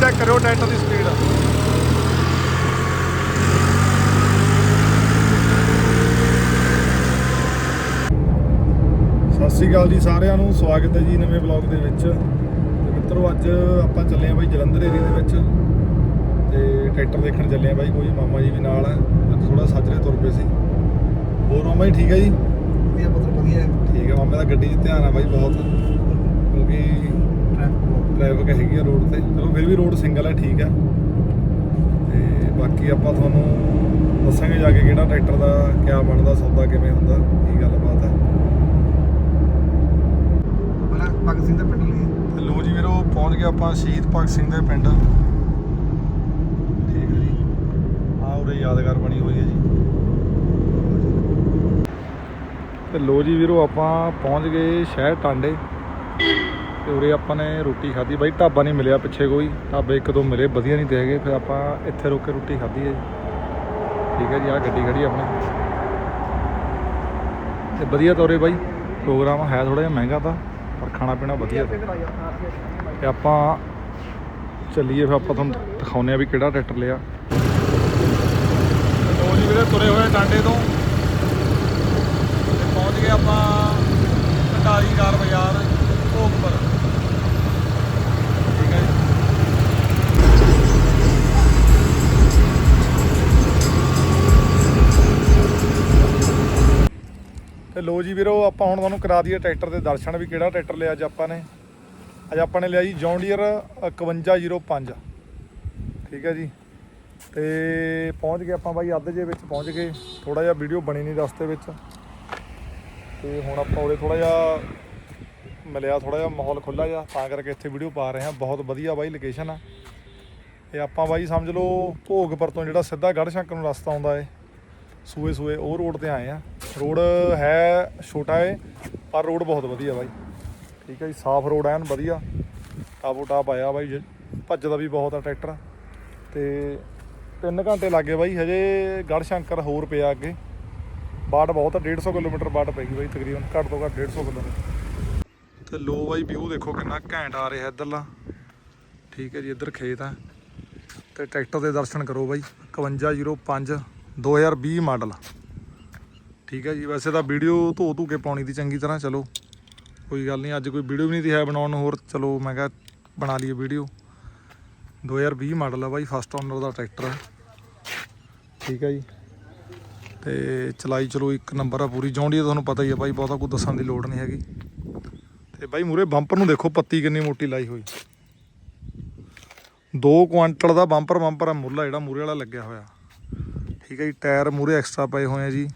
Check ਕਰਿਓ tractor ਦੀ speed ਸਤਿ ਸ਼੍ਰੀ ਅਕਾਲ ਜੀ ਸਾਰਿਆਂ ਨੂੰ ਸਵਾਗਤ ਹੈ ਜੀ ਨਵੇਂ ਬਲੌਗ ਦੇ ਵਿੱਚ। ਤੇ ਮਿੱਤਰੋ ਅੱਜ ਆਪਾਂ ਚੱਲੇ ਆ ਬਾਈ ਜਲੰਧਰ ਏਰੀਆ ਦੇ ਵਿੱਚ। ਤੇ ਟਰੈਕਟਰ ਦੇਖਣ ਚੱਲੇ ਆ ਬਾਈ ਕੋਈ ਮਾਮਾ ਜੀ ਵੀ ਨਾਲ ਹੈ। ਅੱਜ ਥੋੜਾ ਸੱਜਰੇ ਤੁਰ ਪਏ ਸੀ। ਹੋਰ ਮਾਮਾ ਜੀ ਠੀਕ ਹੈ ਜੀ? ਵਧੀਆ ਪੁੱਤਰ ਵਧੀਆ। ਠੀਕ ਹੈ ਮਾਮੇ ਦਾ ਗੱਡੀ 'ਚ ਧਿਆਨ ਆ ਬਾਈ ਬਹੁਤ। ਕਿਉਂਕਿ ਟ੍ਰੈਫਿਕ ਹੈਗੀ ਆ ਰੋਡ ਤੇ। ਚਲੋ ਫਿਰ ਵੀ ਰੋਡ ਸਿੰਗਲ ਹੈ ਠੀਕ ਆ ਤੇ ਬਾਕੀ ਆਪਾਂ ਤੁਹਾਨੂੰ ਦੱਸਾਂਗੇ ਜਾ ਕੇ ਕਿਹੜਾ ਟਰੈਕਟਰ ਦਾ ਕਿਆ ਬਣਦਾ ਸੌਦਾ ਕਿਵੇਂ ਹੁੰਦਾ ਕੀ ਗੱਲਬਾਤ ਹੈ। ਬਣਾ ਭਗਤ ਸਿੰਘ ਦਾ ਪਿੰਡ ਲਈ ਲੋ ਜੀ ਵੀਰੋ ਪਹੁੰਚ ਗਏ ਆਪਾਂ ਸ਼ਹੀਦ ਭਗਤ ਸਿੰਘ ਦੇ ਪਿੰਡ। ਠੀਕ ਹੈ ਜੀ। ਆ ਉਰੇ ਯਾਦਗਾਰ ਬਣੀ ਹੋਈ ਹੈ ਜੀ। ਤੇ ਲੋ ਜੀ ਵੀਰੋ ਆਪਾਂ ਪਹੁੰਚ ਗਏ ਸ਼ਹਿਰ ਟਾਂਡੇ। ਤੇ ਉਰੇ ਆਪਾਂ ਨੇ ਰੋਟੀ ਖਾਧੀ। ਬਾਈ ਢਾਬਾ ਨਹੀਂ ਮਿਲਿਆ ਪਿੱਛੇ ਕੋਈ। ਢਾਬੇ ਇੱਕ ਦੋ ਮਿਲੇ, ਵਧੀਆ ਨਹੀਂ ਤੇ ਹੈਗੇ ਫਿਰ ਆਪਾਂ ਇੱਥੇ ਰੁਕ ਕੇ ਰੋਟੀ ਖਾਧੀ ਹੈ ਜੀ। ਠੀਕ ਹੈ ਜੀ ਆ ਗੱਡੀ ਖੜੀ ਆਪਣੀ। ਤੇ ਵਧੀਆ ਤੌਰੇ ਬਾਈ। ਪ੍ਰੋਗਰਾਮ ਹੈ ਥੋੜਾ ਜਿਹਾ ਮਹਿੰਗਾ ਤਾਂ, ਪਰ ਖਾਣਾ ਪੀਣਾ ਵਧੀਆ। ਤਾ। ਤੇ ਆਪਾਂ ਚੱਲੀਏ ਫਿਰ, ਆਪਾਂ ਤੁਹਾਨੂੰ ਦਿਖਾਉਂਦੇ ਆ ਵੀ ਕਿਹੜਾ ਟਰੈਕਟਰ ਲਿਆ। ਲੋ ਜੀ ਵੀਰੇ, ਤੁਰੇ ਹੋਏ ਟਾਂਡੇ ਤੋਂ। ਪਹੁੰਚ ਗਏ ਆਪਾਂ। ਕਟਾਰੀ ਕਾਰ ਬਾਜ਼ਾਰ ਤੇ ਲੋ ਜੀ ਵੀਰੋ, ਆਪਾਂ ਹੁਣ ਤੁਹਾਨੂੰ ਕਰਾ ਦਈਏ ਟਰੈਕਟਰ ਦੇ ਦਰਸ਼ਨ ਵੀ ਕਿਹੜਾ ਟਰੈਕਟਰ ਲਿਆ ਅੱਜ ਆਪਾਂ ਨੇ। ਅੱਜ ਆਪਾਂ ਨੇ ਲਿਆ ਜੀ ਜੌਨ ਡੀਅਰ 5105 ਠੀਕ ਹੈ ਜੀ। ਤੇ ਪਹੁੰਚ ਗਏ ਆਪਾਂ ਬਾਈ ਅੱਧ ਜੇ ਵਿੱਚ, ਪਹੁੰਚ ਗਏ। ਥੋੜਾ ਜਿਹਾ ਵੀਡੀਓ ਬਣੀ ਨਹੀਂ ਰਸਤੇ ਵਿੱਚ। ਤੇ ਹੁਣ ਆਪਾਂ ਉਰੇ ਥੋੜਾ ਜਿਹਾ ਮਿਲਿਆ ਥੋੜਾ ਜਿਹਾ ਮਾਹੌਲ ਖੁੱਲਾ ਜਿਹਾ, ਤਾਂ ਕਰਕੇ ਇੱਥੇ ਵੀਡੀਓ ਪਾ ਰਹੇ ਹਾਂ। ਬਹੁਤ ਵਧੀਆ ਬਾਈ ਲੋਕੇਸ਼ਨ ਆ। ਇਹ ਆਪਾਂ ਬਾਈ ਸਮਝ ਲਓ, ਭੋਗਪੁਰ ਤੋਂ ਜਿਹੜਾ ਸਿੱਧਾ ਗੜ੍ਹ ਸ਼ੰਕਰ ਨੂੰ ਰਸਤਾ ਆਉਂਦਾ ਏ। ਸੂਏ ਸੂਏ ਉਹ ਰੋਡ ਤੇ ਆਏ ਆ ਰੋਡ ਹੈ, ਛੋਟਾ ਹੈ ਪਰ ਰੋਡ ਬਹੁਤ ਵਧੀਆ ਬਾਈ। ਠੀਕ ਹੈ ਜੀ, ਸਾਫ਼ ਰੋਡ ਐਨ ਵਧੀਆ। ਟਾਪੋ ਟਾਪ ਆਇਆ ਬਾਈ, ਜ- ਭੱਜਦਾ ਵੀ ਬਹੁਤ ਆ ਟਰੈਕਟਰ। ਤੇ 3 ਘੰਟੇ ਲੱਗੇ ਬਾਈ, ਹਜੇ ਗੜ ਸ਼ੰਕਰ ਹੋਰ ਪਿਆ ਅੱਗੇ। ਬਾਟ ਬਹੁਤ ਆ 150 ਕਿਲੋਮੀਟਰ ਬਾਟ ਪੈਗੀ ਬਾਈ, ਤਕਰੀਬਨ ਘੱਟ ਤੋਂ ਘੱਟ 150 ਕਿਲੋਮੀਟਰ। ਤੇ ਲੋ ਬਾਈ, ਵਿਊ ਦੇਖੋ ਕਿੰਨਾ ਘੈਂਟ ਆ ਰਿਹਾ ਇੱਧਰਲਾ। ਠੀਕ ਹੈ ਜੀ, ਇੱਧਰ ਖੇਤ ਆ। ਤੇ ਟਰੈਕਟਰ ਦੇ ਦਰਸ਼ਨ ਕਰੋ ਬਾਈ 5105 2020 ਮਾਡਲ। ਠੀਕ ਹੈ ਜੀ, ਵੈਸੇ ਤਾਂ ਵੀਡੀਓ ਧੋ ਧੂ ਕੇ ਪਾਉਣੀ ਦੀ ਚੰਗੀ ਤਰ੍ਹਾਂ, ਚਲੋ। ਕੋਈ ਗੱਲ ਨਹੀਂ, ਅੱਜ ਕੋਈ ਵੀਡੀਓ ਵੀ ਨਹੀਂ ਦੀ ਹੈ ਬਣਾਉਣ ਨੂੰ, ਹੋਰ ਚਲੋ ਮੈਂ ਕਿਹਾ ਬਣਾ ਲਈਏ ਵੀਡੀਓ। 2020 ਮਾਡਲ ਆ ਬਾਈ ਫਸਟ ਓਨਰ ਦਾ ਟਰੈਕਟਰ ਹੈ ਠੀਕ ਹੈ ਜੀ। ਤੇ ਚਲਾਈ ਚਲੋ ਇੱਕ ਨੰਬਰ ਆ ਪੂਰੀ, ਜੌਂਡੀ ਤੁਹਾਨੂੰ ਪਤਾ ਹੀ ਆ ਬਾਈ, ਬਹੁਤਾ ਕੁਝ ਦੱਸਣ ਦੀ ਲੋੜ ਨਹੀਂ ਹੈਗੀ। ਤੇ ਬਾਈ ਮੂਰੇ ਬੰਪਰ ਨੂੰ ਦੇਖੋ, ਪੱਤੀ ਕਿੰਨੀ ਮੋਟੀ ਲਾਈ ਹੋਈ। 2 ਕੁਆਂਟਲ ਦਾ ਬੰਪਰ ਬੰਪਰ ਆ ਮੁੱਲਾ ਜਿਹੜਾ ਮੂਰੇ ਵਾਲਾ ਲੱਗਿਆ ਹੋਇਆ। ਠੀਕ ਹੈ ਜੀ, ਟਾਇਰ ਮੂਰੇ ਐਕਸਟਰਾ ਪਏ ਹੋਏ ਆ ਜੀ।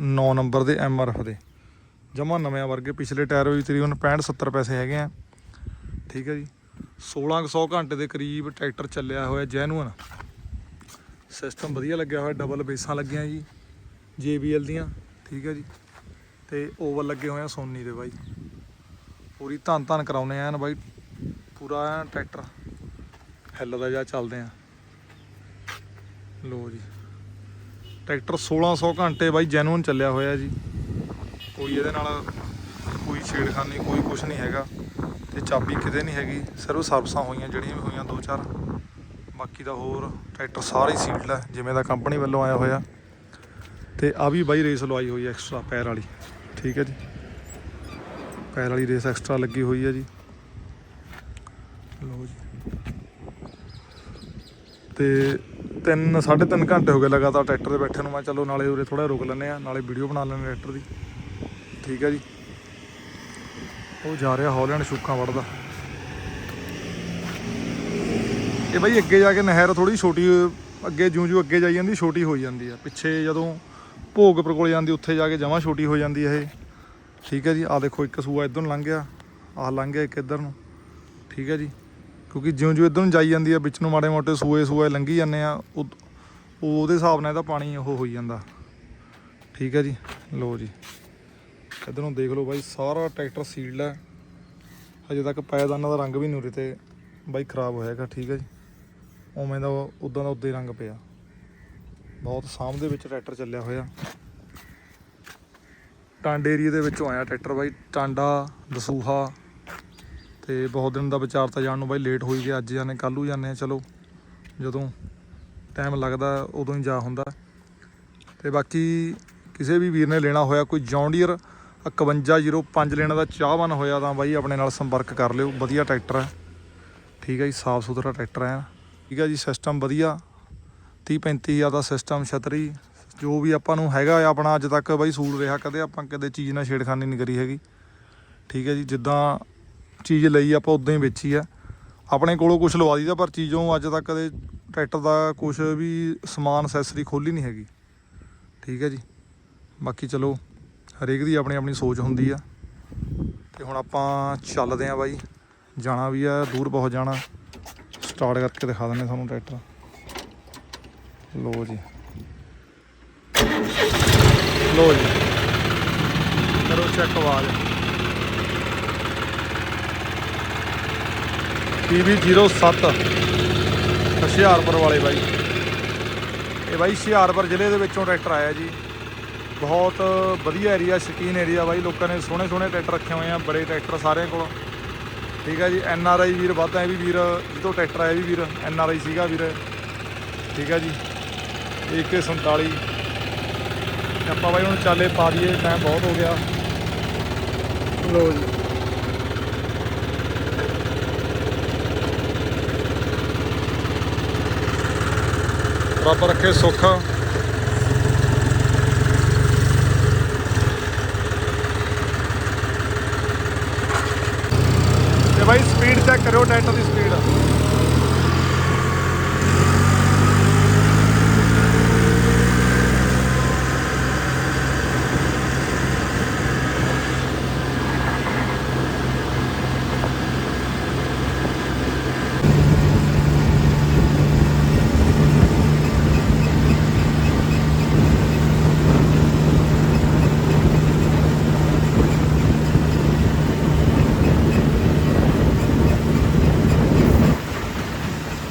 9 ਨੰਬਰ ਦੇ ਐਫ ਦੇ। ਜਮਾ ਨਵੇਂ ਵਰਗੇ ਪਿਛਲੇ ਟਾਇਰ ਵੀ ਤਕਰੀਬਨ 65 70 ਪੈਸੇ ਹੈਗੇ ਆ। ਠੀਕ ਹੈ ਜੀ। 1600 ਘੰਟੇ ਦੇ ਕਰੀਬ ਟਰੈਕਟਰ ਚੱਲਿਆ ਹੋਇਆ ਜੈਨੂਅਨ। ਸਿਸਟਮ ਵਧੀਆ ਲੱਗਿਆ ਹੋਇਆ ਡਬਲ ਬੇਸਾਂ ਲੱਗੀਆਂ ਜੀ JBL ਦੀਆਂ। ਠੀਕ ਹੈ ਜੀ। ਤੇ ਓਵਰ ਲੱਗੇ ਹੋਏ ਆ ਸੋਨੀ ਦੇ ਬਾਈ। ਪੂਰੀ ਧੰਨ ਧੰਨ ਕਰਾਉਨੇ ਆ ਬਾਈ। ਪੂਰਾ ਟਰੈਕਟਰ। ਹਿੱਲਦਾ ਜਾ ਚੱਲਦੇ ਆ। ਲੋ ਜੀ। ਟਰੈਕਟਰ 1600 ਘੰਟੇ ਬਾਈ ਜੈਨੂਨ ਚੱਲਿਆ ਹੋਇਆ ਜੀ। ਕੋਈ ਇਹਦੇ ਨਾਲ ਕੋਈ ਛੇੜਖਾਨੀ, ਕੋਈ ਕੁਝ ਨਹੀਂ ਹੈਗਾ। ਤੇ ਚਾਬੀ ਕਿਤੇ ਨਹੀਂ ਹੈਗੀ। ਸਿਰਫ ਸਰਵਿਸਾਂ ਹੋਈਆਂ, ਜਿਹੜੀਆਂ ਵੀ ਹੋਈਆਂ ਦੋ ਚਾਰ। ਬਾਕੀ ਦਾ ਹੋਰ ਟਰੈਕਟਰ ਸਾਰੇ ਹੀ ਸੀਲਡ ਹੈ ਜਿਵੇਂ ਦਾ ਕੰਪਨੀ ਵੱਲੋਂ ਆਇਆ ਹੋਇਆ। ਤੇ ਆ ਵੀ ਬਾਈ ਰੇਸ ਲਵਾਈ ਹੋਈ ਐਕਸਟਰਾ ਪੈਰ ਵਾਲੀ। ਠੀਕ ਹੈ ਜੀ। ਪੈਰ ਵਾਲੀ ਰੇਸ ਐਕਸਟਰਾ ਲੱਗੀ ਹੋਈ ਹੈ ਜੀ। ਲੋ ਜੀ। ਤੇ 3 3.5 ਘੰਟੇ ਹੋ ਗਏ ਲਗਾਤਾਰ ਟਰੈਕਟਰ ਦੇ ਬੈਠੇ ਨੂੰ। ਮੈਂ ਚਲੋ ਨਾਲੇ ਉਰੇ ਥੋੜਾ ਰੁਕ ਲੈਂਦੇ ਆ ਨਾਲੇ ਵੀਡੀਓ ਬਣਾ ਲੈਂਦੇ ਟਰੈਕਟਰ ਦੀ। ਠੀਕ ਹੈ ਜੀ। ਉਹ ਜਾ ਰਿਹਾ ਹੌਲੈਂਡ ਸ਼ੂਕਾਂ ਵੜਦਾ ਇਹ ਬਾਈ ਅੱਗੇ ਜਾ ਕੇ ਨਹਿਰ ਥੋੜੀ ਛੋਟੀ, ਅੱਗੇ ਜਿਉਂ ਜਿਉਂ ਅੱਗੇ ਜਾਈ ਜਾਂਦੀ, ਛੋਟੀ ਹੋ ਜਾਂਦੀ ਆ। ਪਿੱਛੇ ਜਦੋਂ ਭੋਗਪੁਰ ਕੋਲ ਜਾਂਦੀ, ਉੱਥੇ ਜਾ ਕੇ ਜਮਾਂ ਛੋਟੀ ਹੋ ਜਾਂਦੀ ਹੈ ਇਹ। ਠੀਕ ਹੈ ਜੀ। ਆ ਦੇਖੋ, ਇੱਕ ਸੂਆ ਇੱਧਰ ਨੂੰ ਲੰਘ ਗਿਆ, ਆਹ ਲੰਘ ਗਿਆ ਇੱਕ ਇੱਧਰ ਨੂੰ। ਠੀਕ ਹੈ ਜੀ। ਕਿਉਂਕਿ ਜਿਉਂ ਜਿਉਂ ਇੱਧਰ ਨੂੰ ਜਾਈ ਜਾਂਦੀ ਆ ਵਿੱਚ ਨੂੰ ਮਾੜੇ ਮੋਟੇ ਸੂਏ ਸੂਏ ਲੰਘੀ ਜਾਂਦੇ ਆ, ਉਹ ਉਹਦੇ ਹਿਸਾਬ ਨਾਲ ਇਹਦਾ ਪਾਣੀ ਉਹ ਹੋਈ ਜਾਂਦਾ। ਠੀਕ ਹੈ ਜੀ? ਲੋ ਜੀ। ਇੱਧਰ ਨੂੰ ਦੇਖ ਲਓ ਬਾਈ, ਸਾਰਾ ਟਰੈਕਟਰ ਸੀਲਡ ਹੈ ਹਜੇ ਤੱਕ ਪਾਇਦਾਨਾਂ ਦਾ ਰੰਗ ਵੀ ਨਹੀਂ ਉਰੇ ਤੇ ਬਾਈ ਖਰਾਬ ਹੋਇਆ ਹੈਗਾ, ਠੀਕ ਹੈ ਜੀ? ਉਵੇਂ ਦਾ ਉਦਾਂ ਦਾ ਉਦਾਂ ਹੀ ਰੰਗ ਪਿਆ। ਬਹੁਤ ਸਾਂਭ ਦੇ ਵਿੱਚ ਟਰੈਕਟਰ ਚੱਲਿਆ ਹੋਇਆ। ਟਾਂਡੇ ਏਰੀਏ ਦੇ ਵਿੱਚੋਂ ਆਇਆ ਟਰੈਕਟਰ ਬਾਈ, ਟਾਂਡਾ, ਦਸੂਹਾ। ਤੇ ਬਹੁਤ ਦਿਨ ਦਾ ਵਿਚਾਰ ਤਾਂ ਜਾਣ ਨੂੰ ਬਾਈ ਲੇਟ ਹੋਈ ਗਿਆ, ਅੱਜ ਜਾਣੇ, ਕੱਲ੍ਹ ਨੂੰ ਜਾਂਦੇ ਆ, ਚਲੋ। ਜਦੋਂ ਟਾਈਮ ਲੱਗਦਾ, ਉਦੋਂ ਹੀ ਜਾ ਹੁੰਦਾ। ਤੇ ਬਾਕੀ ਕਿਸੇ ਵੀ ਵੀਰ ਨੇ ਲੈਣਾ ਹੋਇਆ, ਕੋਈ ਜੌਂਡੀਅਰ 5105 ਲੈਣਾ ਦਾ ਚਾਹਵਾਨ ਹੋਇਆ ਤਾਂ ਬਾਈ ਆਪਣੇ ਨਾਲ ਸੰਪਰਕ ਕਰ ਲਿਓ। ਵਧੀਆ ਟਰੈਕਟਰ ਹੈ। ਠੀਕ ਹੈ ਜੀ ਸਾਫ਼ ਸੁਥਰਾ ਟਰੈਕਟਰ ਹੈ। ਠੀਕ ਹੈ ਜੀ ਸਿਸਟਮ ਵਧੀਆ। 30 35000 ਦਾ ਸਿਸਟਮ ਛਤਰੀ। ਜੋ ਵੀ ਆਪਾਂ ਨੂੰ ਹੈਗਾ ਆਪਣਾ ਅੱਜ ਤੱਕ ਬਾਈ ਸੂਲ ਰਿਹਾ। ਕਦੇ ਆਪਾਂ ਕਦੇ ਚੀਜ਼ ਨਾਲ ਛੇੜਖਾਨੀ ਨਹੀਂ ਕਰੀ ਹੈਗੀ। ਠੀਕ ਹੈ ਜੀ, ਜਿੱਦਾਂ ਚੀਜ਼ ਲਈ ਆਪਾਂ ਉਦਾਂ ਹੀ ਵੇਚੀ ਆ। ਆਪਣੇ ਕੋਲੋਂ ਕੁਝ ਲਵਾ ਦੀਦਾ ਪਰ ਚੀਜ਼ੋਂ ਅੱਜ ਤੱਕ ਕਦੇ ਟਰੈਕਟਰ ਦਾ ਕੁਝ ਵੀ ਸਮਾਨ ਅਸੈਸਰੀ ਖੋਲੀ ਨਹੀਂ ਹੈਗੀ। ਠੀਕ ਹੈ ਜੀ। ਬਾਕੀ ਚਲੋ, ਹਰੇਕ ਦੀ ਆਪਣੀ ਆਪਣੀ ਸੋਚ ਹੁੰਦੀ ਆ। ਤੇ ਹੁਣ ਆਪਾਂ ਚੱਲਦੇ ਆਂ ਬਾਈ। ਜਾਣਾ ਵੀ ਆ, ਦੂਰ ਬਹੁਤ ਜਾਣਾ। ਸਟਾਰਟ ਕਰਕੇ ਦਿਖਾ ਦਿੰਦੇ ਤੁਹਾਨੂੰ ਟਰੈਕਟਰ। ਲੋ ਜੀ। ਲੋ ਜੀ। ਕਰੋ ਚੈੱਕ ਆਵਾਜ਼। PV 07 ਹੁਸ਼ਿਆਰਪੁਰ ਵਾਲੇ ਬਾਈ। ਇਹ ਬਾਈ ਹੁਸ਼ਿਆਰਪੁਰ ਜ਼ਿਲ੍ਹੇ ਦੇ ਵਿੱਚੋਂ ਟਰੈਕਟਰ ਆਇਆ ਜੀ। ਬਹੁਤ ਵਧੀਆ ਏਰੀਆ ਸ਼ਕੀਨ ਏਰੀਆ ਬਾਈ। ਲੋਕਾਂ ਨੇ ਸੋਹਣੇ ਸੋਹਣੇ ਟਰੈਕਟਰ ਰੱਖੇ ਹੋਏ ਆ, ਬੜੇ ਟਰੈਕਟਰ ਸਾਰਿਆਂ ਕੋਲ। ਠੀਕ ਹੈ ਜੀ, ਐਨ ਆਰ ਆਈ ਵੀਰ, ਵੱਧ ਹੈ ਵੀ ਵੀਰ। ਜਿੱਦੋਂ ਟਰੈਕਟਰ ਆਇਆ ਵੀ ਵੀਰ, ਐਨ ਆਰ ਆਈ ਸੀਗਾ ਵੀਰ। ਠੀਕ ਹੈ ਜੀ AK47 ਤੇ ਆਪਾਂ ਬਾਈ ਹੁਣ ਚਾਲੇ ਪਾ ਦਈਏ ਟਾਈਮ ਬਹੁਤ ਹੋ ਗਿਆ। ਲੋ ਜੀ। ਰੱਬ ਰੱਖੇ ਸੁੱਖ। ਤੇ ਬਾਈ ਸਪੀਡ ਚੈੱਕ ਕਰਿਓ ਟਰੈਕਟਰ ਦੀ ਸਪੀਡ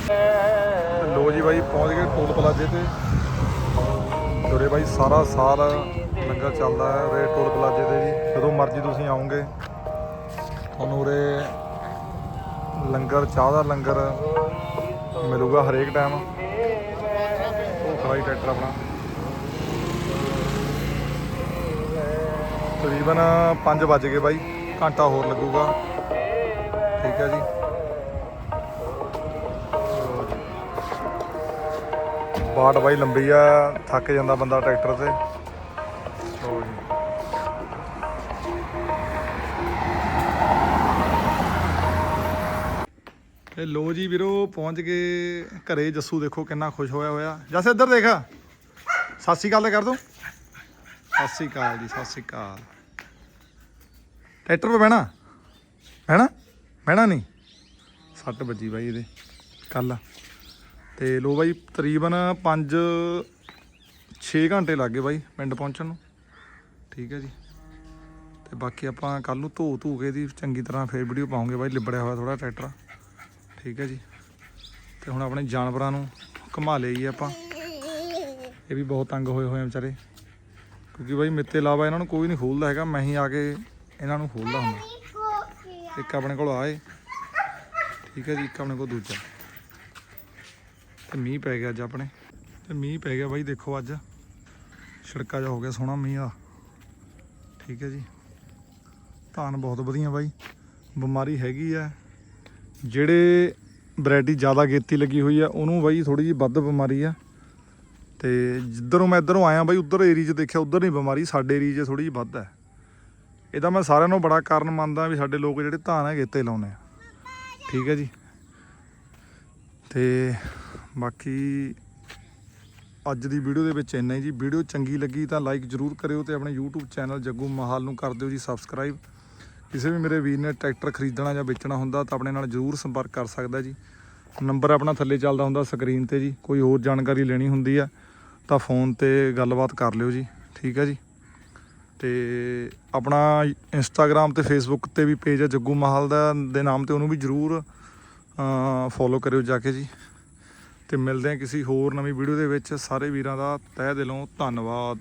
ਤੇ ਲੋ ਜੀ ਬਾਈ ਪਹੁੰਚ ਗਏ ਟੋਲ ਪਲਾਜ਼ੇ ਤੇ ਜੁਰੇ ਬਾਈ ਸਾਰਾ ਸਾਲ ਲੰਗਰ ਚੱਲਦਾ ਹੈ ਉਰੇ ਟੋਲ ਪਲਾਜ਼ੇ ਤੇ ਜੀ। ਜਦੋਂ ਮਰਜ਼ੀ ਤੁਸੀਂ ਆਓਗੇ, ਤੁਹਾਨੂੰ ਉਰੇ ਲੰਗਰ, ਚਾਹ ਦਾ ਲੰਗਰ ਮਿਲੂਗਾ ਹਰੇਕ ਟਾਈਮ ਉਹ ਖੜਾ ਟਰੈਕਟਰ ਆਪਣਾ। ਤਕਰੀਬਨ 5 ਵੱਜ ਗਏ ਬਾਈ, ਘੰਟਾ ਹੋਰ ਲੱਗੂਗਾ। ਠੀਕ ਹੈ ਜੀ। ਬਾਟ ਬਾਈ ਲੰਬੀ ਆ, ਥੱਕ ਜਾਂਦਾ ਬੰਦਾ ਟਰੈਕਟਰ ਤੇ। ਲਓ ਲੋ ਜੀ ਵੀਰੋ, ਪਹੁੰਚ ਗਏ ਘਰੇ। ਜੱਸੂ ਦੇਖੋ ਕਿੰਨਾ ਖੁਸ਼ ਹੋਇਆ ਹੋਇਆ। ਜੱਸ, ਇੱਧਰ ਦੇਖ। ਸਤਿ ਸ਼੍ਰੀ ਅਕਾਲ ਕਰ ਦੋ। ਸਤਿ ਸ਼੍ਰੀ ਅਕਾਲ ਜੀ, ਸਤਿ ਸ਼੍ਰੀ ਅਕਾਲ। ਟਰੈਕਟਰ 'ਤੇ ਬਹਿਣਾ? ਬਹਿਣਾ? ਬਹਿਣਾ ਨਹੀਂ? ਸੱਟ ਵੱਜੀ ਬਾਈ ਇਹਦੇ। ਕੱਲ ਤੇ ਲੋ ਬਾਈ, ਤਕਰੀਬਨ 5 6 ਘੰਟੇ ਲੱਗ ਗਏ ਬਾਈ ਪਿੰਡ ਪਹੁੰਚਣ ਨੂੰ। ਠੀਕ ਹੈ ਜੀ। ਤੇ ਬਾਕੀ ਆਪਾਂ ਕੱਲ ਨੂੰ ਧੋ ਧੂ ਕੇ ਦੀ ਚੰਗੀ ਤਰ੍ਹਾਂ ਫੇਰ ਵੀਡੀਓ ਪਾਉਂਗੇ ਬਾਈ, ਲਿਬੜਿਆ ਹੋਇਆ ਥੋੜਾ ਟਰੈਕਟਰ। ਠੀਕ ਹੈ ਜੀ। ਤੇ ਹੁਣ ਆਪਣੇ ਜਾਨਵਰਾਂ ਨੂੰ ਘੁਮਾ ਲਈਏ ਆਪਾਂ। ਇਹ ਵੀ ਬਹੁਤ ਤੰਗ ਹੋਏ ਹੋਏ ਆ ਵਿਚਾਰੇ। ਕਿਉਂਕਿ ਬਾਈ, ਮਿੱਤੇ ਇਲਾਵਾ ਇਹਨਾਂ ਨੂੰ ਕੋਈ ਨਹੀਂ ਖੋਲਦਾ ਹੈਗਾ। ਮੈਂ ਹੀ ਆ ਕੇ ਇਹਨਾਂ ਨੂੰ ਖੋਲਦਾ ਹੁੰਦਾ। ਇੱਕ ਆਪਣੇ ਕੋਲ ਆਏ। ਠੀਕ ਹੈ ਜੀ, ਇੱਕ ਆਪਣੇ ਕੋਲ ਦੂਜਾ। ਤੇ ਮੀਂਹ ਪੈ ਗਿਆ ਅੱਜ ਆਪਣੇ। ਤੇ ਮੀਂਹ ਪੈ ਗਿਆ ਬਾਈ, ਦੇਖੋ ਅੱਜ। ਛਿੜਕਾ ਜਾ ਹੋ ਗਿਆ ਸੋਹਣਾ ਮੀਂਹ ਆ। ਠੀਕ ਹੈ ਜੀ। ਧਾਨ ਬਹੁਤ ਵਧੀਆ ਬਾਈ। ਬਿਮਾਰੀ ਹੈਗੀ ਆ। ਜਿਹੜੇ ਵੈਰਾਈਟੀ ਜ਼ਿਆਦਾ ਗੇਤੀ ਲੱਗੀ ਹੋਈ ਆ, ਉਹਨੂੰ ਬਾਈ ਥੋੜੀ ਜਿਹੀ ਵੱਧ ਬਿਮਾਰੀ ਆ। ਤੇ ਜਿੱਧਰੋਂ ਮੈਂ ਇੱਧਰੋਂ ਆਇਆ ਬਾਈ, ਉਧਰ ਏਰੀਆ 'ਚ ਦੇਖਿਆ, ਉਧਰ ਨਹੀਂ ਬਿਮਾਰੀ, ਸਾਡੇ ਏਰੀਆ 'ਚ ਥੋੜੀ ਜਿਹੀ ਵੱਧ ਹੈ ਇਹਦਾ ਮੈਂ ਸਾਰਿਆਂ ਨੂੰ ਬੜਾ ਕਾਰਨ ਮੰਨਦਾ ਵੀ ਸਾਡੇ ਲੋਕ ਜਿਹੜੇ ਧਾਨ ਹੈ ਗੇਤੇ ਲਾਉਂਦੇ ਆ। ਠੀਕ ਹੈ ਜੀ। ਤੇ ਬਾਕੀ ਅੱਜ ਦੀ ਵੀਡੀਓ ਦੇ ਵਿੱਚ ਇੰਨਾ ਹੀ ਜੀ। ਵੀਡੀਓ ਚੰਗੀ ਲੱਗੀ ਤਾਂ ਲਾਈਕ ਜਰੂਰ ਕਰਿਓ ਤੇ ਆਪਣੇ YouTube ਚੈਨਲ ਜੱਗੂ ਮਹਾਲ ਨੂੰ ਕਰ ਦਿਓ ਜੀ ਸਬਸਕ੍ਰਾਈਬ ਕਿਸੇ ਵੀ ਮੇਰੇ ਵੀਰ ਨੇ ਟਰੈਕਟਰ ਖਰੀਦਣਾ ਜਾਂ ਵੇਚਣਾ ਹੁੰਦਾ ਤਾਂ ਆਪਣੇ ਨਾਲ ਜਰੂਰ ਸੰਪਰਕ ਕਰ ਸਕਦਾ ਜੀ। ਨੰਬਰ ਆਪਣਾ ਥੱਲੇ ਚੱਲਦਾ ਹੁੰਦਾ ਸਕਰੀਨ ਤੇ ਜੀ। ਕੋਈ ਹੋਰ ਜਾਣਕਾਰੀ ਲੈਣੀ ਹੁੰਦੀ ਆ ਤਾਂ ਫੋਨ ਤੇ ਗੱਲਬਾਤ ਕਰ ਲਿਓ ਜੀ। ਠੀਕ ਹੈ ਜੀ? ਤੇ ਆਪਣਾ ਇੰਸਟਾਗ੍ਰam ਤੇ ਫੇਸਬੁੱਕ ਤੇ ਵੀ ਪੇਜ ਹੈ ਜੱਗੂ ਮਹਾਲ ਦਾ, ਦੇ ਨਾਮ ਤੇ ਉਹਨੂੰ ਵੀ ਜਰੂਰ ਫੋਲੋ ਕਰਿਓ ਜਾ ਕੇ ਜੀ। ਤੇ ਮਿਲਦੇ ਹਾਂ ਕਿਸੇ ਹੋਰ ਨਵੀਂ ਵੀਡੀਓ ਦੇ ਵਿੱਚ। ਸਾਰੇ ਵੀਰਾਂ ਦਾ ਤਹਿ ਦਿਲੋਂ ਧੰਨਵਾਦ।